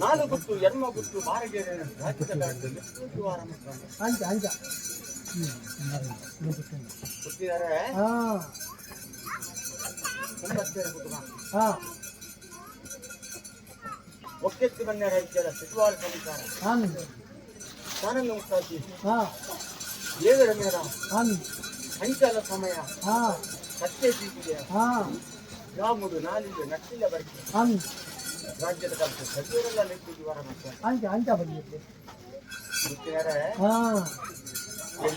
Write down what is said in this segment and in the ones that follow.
ನಾಲು ಗುತ್ತು ಎರ್ಮ ಗುತ್ತು ಬಾರಗೆರೆ ರಾಜ್ಯದ ಗಾಡಿಯಲ್ಲಿ ಎಷ್ಟು ವಾರ ಮಾಡ್ತಾನೆ ಅಂಚ ಅಂಚ ಗೊತ್ತಿದ್ದಾರೆ ಹಾ ಒಂಬತ್ತೇರು ಕುಟುಂಬ ಹಾ ಒಕ್ಕೆತ್ತು ಬನ್ನೆ ರಾಜ್ಯದ ಸಚಿವಾರ ಸಮಿಕಾರ ಹಾನ್ ತಾನನ್ನು ಮುಕ್ತಾಗಿ ಹಾ ದೇವರ ಮೇಳ ಹಾನ್ ಸಂಚಾಲ ಸಮಯ ಹಾ ಸತ್ಯ ಜೀವಿಗೆ ಹಾ ಯಾಮುದು ನಾಲಿಗೆ ನಟ್ಟಿಲ್ಲ ಬರ್ತದೆ ಹಾನ್ ರಾಜ್ಯದ ಕಲ್ತು ಸಚಿವರೆಲ್ಲ ಲೆಕ್ಕಿಗೆ ವಾರ ಮಾಡ್ತಾರೆ ಅಂಚ ಅಂಚ ಬಂದಿದ್ದೆ ಗೊತ್ತಿದ್ದಾರೆ ಹಾ.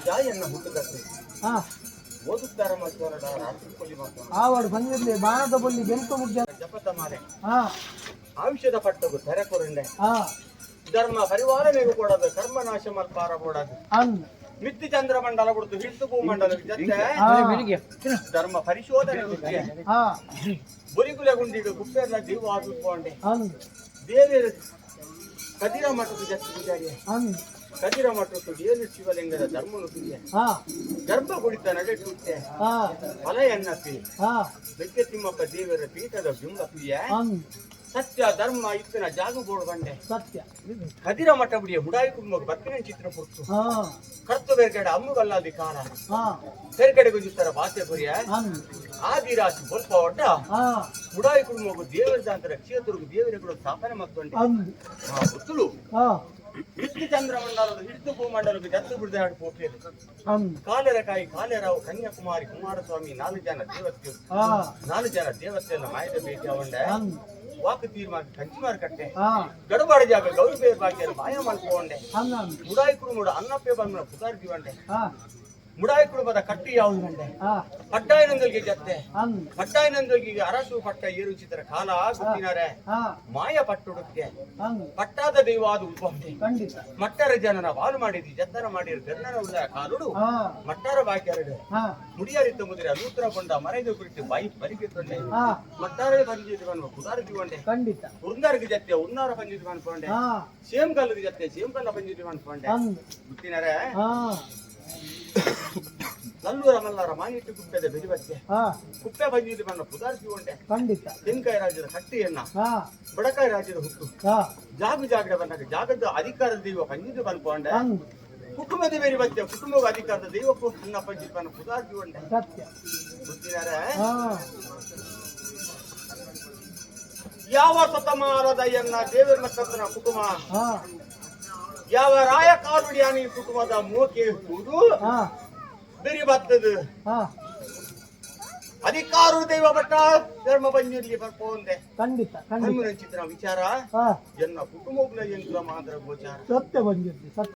ಜಾಯಿಯನ್ನ ಹುಟ್ಟುಗತ್ತೆ ಹಾ. ಓದುತ್ತಾರೆ ಮತ್ತು ರಾತ್ರಿ ಕೊಲ್ಲಿ ಮಾಡ್ತಾರೆ ಆವಾಡು ಬಂದಿರ್ಲಿ ಬಾಣದ ಬಲ್ಲಿ ಬೆಂಕು ಮುಗ್ಗ ಜಪತ ಮಾಲೆ ಹಾ. ಆಯುಷ್ಯದ ಪಟ್ಟದು ತೆರೆ ಕೊರಂಡೆ ಹಾ. ಧರ್ಮ ಪರಿವಾರ ನೀವು ಕೊಡೋದು ಕರ್ಮ ನಾಶ ಮಲ್ಪಾರ ಕೊಡೋದು ಮಿತ್ತಿ ಚಂದ್ರ ಮಂಡಲ ಕೊಡ್ತು ಹಿಡಿದು ಭೂಮಂಡಲ ಜೊತೆ ಧರ್ಮ ಪರಿಶೋಧನೆ ಹಾ. ಬುರಿಗುಲ ಗುಂಡಿಗೆ ಗುಪ್ಪೆಲ್ಲ ಜೀವ ಹಾನ್ ದೇವಿಯ ಕದಿರ ಮಠದ ಜತ್ತು ಪೂಜಾರಿ. ಕದಿರ ಮಠದ್ದು ದೇವಿ ಶಿವಲಿಂಗದ ಧರ್ಮನು ತುಲ್ಯ ಹಾ. ಗರ್ಭ ಕುಡಿತ ನಡೆಯುತ್ತೆ ಹಾ. ಫಲ ಎನ್ನಪ್ಪಿ ಹಾ. ಬೆಕ್ಕೆ ತಿಮ್ಮಪ್ಪ ದೇವರ ಪೀಠದ ಬಿಂಬ ತುಯ್ಯ ಹಾನ್ ಸತ್ಯ ಧರ್ಮ ಇತ್ತಿನ ಜಾಗ ಬೋರ್ಡ್ ಬಂಡೆ. ಸತ್ಯ. ಕದಿರ ಮಠ ಬಿಡಿಯ ಹುಡಾಯಿ ಕುಟುಂಬ ಬತ್ತಿನ ಚಿತ್ರ ಕೊಟ್ಟು ಹಾ. ಕರ್ತು ಬೇರ್ಗಡೆ ಅಮ್ಮಗಲ್ಲಾದಿ ಕಾಲ. ಬೇರ್ಗಡೆ ಗುಜಿಸ್ತಾರ ಭಾಷೆ ಆದಿರಾಜ್ ಆದಿರಾಶಿ ಸ್ವಲ್ಪ ಒಡ್ಡ ಹಾ. ಹುಡಾಯಿ ಕುಟುಂಬ ದೇವರ ಜಾಂತರ ಕ್ಷೇತ್ರಕ್ಕೆ ದೇವರುಗಳು ಸ್ಥಾಪನೆ ಮಾಡ್ಕೊಂಡೆ. ಗೊತ್ತಲು ಹಾ ಹಿಡಿದು ಚಂದ್ರಮಂಡಲದ ಹಿಡಿದು ಭೂಮಂಡಲಕ್ಕೆ ಜತ್ತು ಬಿಡದೆ ಹಾಡು ಪೋಟೇರು ಹಾನ್ ಕಾಲೆರ ಕಾಯಿ ಕಾಲೆರಾವು ಕನ್ಯಾಕುಮಾರಿ ಕುಮಾರಸ್ವಾಮಿ ನಾಲ್ಕು ಜನ ದೇವತೆ ಹಾ ನಾಲ್ಕು ಜನ ದೇವತೆಯನ್ನ ಮಾಯದ ಭೇಟಿ ಅವಂಡೆ ಹಾನ್ ವಾಕು ತೀರ್ಮಾನ ಕಂಚಿಮಾರ್ ಕಟ್ಟೆ ಹಾ ಗಡಬಾಡ ಜಾಗ ಗೌರಿ ಬೇರ್ ಬಾಕಿಯಲ್ಲಿ ಮಾಯ ಮಾಡ್ಕೊಂಡೆ ಹಾನ್ ಹಾನ್ ಮುಡಾಯಿ ಕುಟುಂಬದ ಅನ್ನಪ್ಪೆ ಬಂದ ಪುದಾರ್ ಜೀವಂಡೆ ಹಾ ಮುಡಾಯಿ ಕುಟುಂಬದ ಕಟ್ಟಿ ಯಾವುದು ಗಂಡೆ ಹಾ ಪಟ್ಟಾಯನಂದಲ್ಗೆ ಜತ್ತೆ. ಪಟ್ಟಾಯನಂದಲ್ಗೆ ಅರಸು ಪಟ್ಟ ಏರುಚಿತರ ಕಾಲ ಸುತ್ತಿನಾರೆ. ಮಾಯ ಪಟ್ಟುಡುತ್ತೆ ಪಟ್ಟಾದ ದೈವಾದ ಖಂಡಿತ. ಮಟ್ಟರ ಜನನ ವಾಲು ಮಾಡಿದಿ ಜತ್ತನ ಮಾಡಿರ ಗರ್ಣನ ಉಳ್ಳ ಕಾಲುಡು. ಮಟ್ಟರ ಮಟ್ಟಾರ ಬಾಕಿ ಎರಡು ಹಾ ಮುಡಿಯಾರಿತ್ತ ಮುದಿರ ಅನೂತ್ರ ಕೊಂಡ ಮರೆದು ಕುರಿತು ಬಾಯಿ ಬಲಿಗೆ ತೊಂಡೆ. ಮಟ್ಟಾರೆ ಬಂದಿದ್ದು ಬನ್ನುವ ಕುದಾರ ಜೀವಂಡೆ ಖಂಡಿತ. ಉರ್ದಾರ್ಗೆ ಜತ್ತೆ ಉನ್ನಾರ ಬಂದಿದ್ದು ಅನ್ಕೊಂಡೆ ಸೇಮ್ ಕಲ್ಲದ ಜತ್ತೆ ಸೇಮ್ ಕಲ್ಲ ಬಂದಿದ್ದು ಅನ್ಕೊಂಡೆ ಗೊತ್ತಿನಾರೆ ನಲ್ಲೂರ ಮಲ್ಲಾರ ಮಾಹಿತಿ ಕುಪ್ಪೆದ ಬೆದಿಬತ್ತೆ ಹಾ. ಕುಪ್ಪೆ ಬಂದಿದ್ದು ಬಣ್ಣ ಕುದಾರ ಜೀವಂಡೆ ಖಂಡಿತ. ತೆಂಕಾಯಿ ರಾಜ್ಯದ ಕಟ್ಟಿಯನ್ನ ಹಾ. ಬಡಕಾಯಿ ರಾಜ್ಯದ ಹುಟ್ಟು. ಹಾ. ಜಾಗು ಜಾಗಡೆ ಬಂದಾಗ ಜಾಗದ ಅಧಿಕಾರದ ದೈವ ಬಂದಿದ್ದು ಬಂದ್ಕೊಂಡೆ. ಕುಟುಂಬದ ಬೇರೆ ಬತ್ತೆ ಕುಟುಂಬದ ಅಧಿಕಾರದ ದೈವಕ್ಕೂ ಅನ್ನ ಪಂಚಿತ್ ಸತ್ಯ. ಯಾವ ಸತಮಾರದಯ್ಯನ್ನ ದೇವರ ನಕ್ಷತ್ರ ಕುಟುಂಬ? ಯಾವ ರಾಯ ಕಾರುಡಿಯಾನಿ ಕುಟುಂಬದ ಮೋಕೆ ಇರ್ಬೋದು? ಬಿರಿ ಬತ್ತದ ಅಧಿಕಾರು ದೈವ ಭಟ್ಟ ಧರ್ಮ ಬಂದಿರ್ಲಿ ಬರ್ಪೋಂದೆ ಖಂಡಿತ ಚಿತ್ರ ವಿಚಾರ. ಎನ್ನ ಕುಟುಂಬಗಳ ಯಂತ್ರ ಮಾತ್ರ ಗೋಚಾರ. ಸತ್ಯ ಬಂದಿರ್ಲಿ ಸತ್ಯ.